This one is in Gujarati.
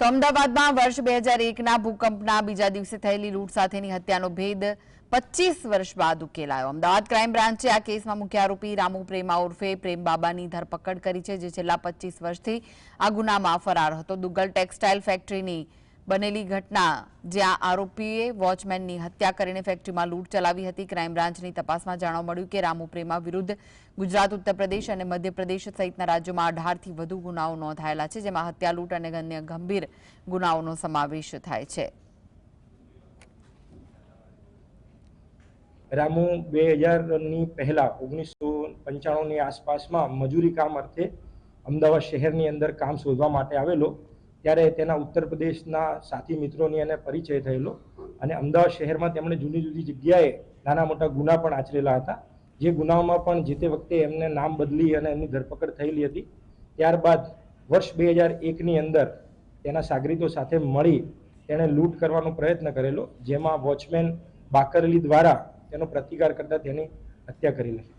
તો અમદાવાદમાં વર્ષ બે હજાર એકના ભૂકંપના બીજા દિવસે થયેલી લૂંટ સાથેની હત્યાનો ભેદ પચીસ વર્ષ બાદ ઉકેલાયો. અમદાવાદ ક્રાઇમ બ્રાન્ચે આ કેસમાં મુખ્ય આરોપી રામુ પ્રેમા ઉર્ફે પ્રેમ બાબાની ધરપકડ કરી છે, જે છેલ્લા પચીસ વર્ષથી આ ગુનામાં ફરાર હતો. દુગ્ગલ ટેક્સટાઇલ ફેક્ટરીની બનેલી ઘટના જ્યાં આરોપીએ વોચમેનની હત્યા કરીને ફેક્ટરીમાં લૂંટ ચલાવી હતી. ક્રાઇમ તપાસમાં જાણવા મળ્યું કે રામુ પ્રેમા વિરુદ્ધ ગુજરાત ઉત્તરપ્રદેશ અને મધ્યપ્રદેશ સહિતના રાજ્યોમાં અઢારથી વધુ ગુનાઓ નોંધાયેલા છે, જેમાં હત્યા, લૂંટ અને અન્ય ગંભીર ગુનાઓનો સમાવેશ થાય છે. રામુ બે હજારની પહેલાં ઓગણીસો પંચાણુંની આસપાસમાં મજૂરી કામ અર્થે અમદાવાદ શહેરની અંદર કામ શોધવા માટે આવેલો. ત્યારે તેના ઉત્તર પ્રદેશના સાથી મિત્રોની એને પરિચય થયેલો. અને અમદાવાદ શહેરમાં તેમણે જુદી જુદી જગ્યાએ નાના મોટા ગુના પણ આચરેલા હતા. જે ગુનાઓમાં પણ જે તે વખતે એમને નામ બદલી અને એમની ધરપકડ થયેલી હતી. ત્યારબાદ વર્ષ બે હજાર એકની અંદર તેના સાગરીતો સાથે મળી તેણે લૂંટ કરવાનો પ્રયત્ન કરેલો, જેમાં વોચમેન બાકરલી દ્વારા તેનો પ્રતિકાર કરતા તેની હત્યા કરી નાખી.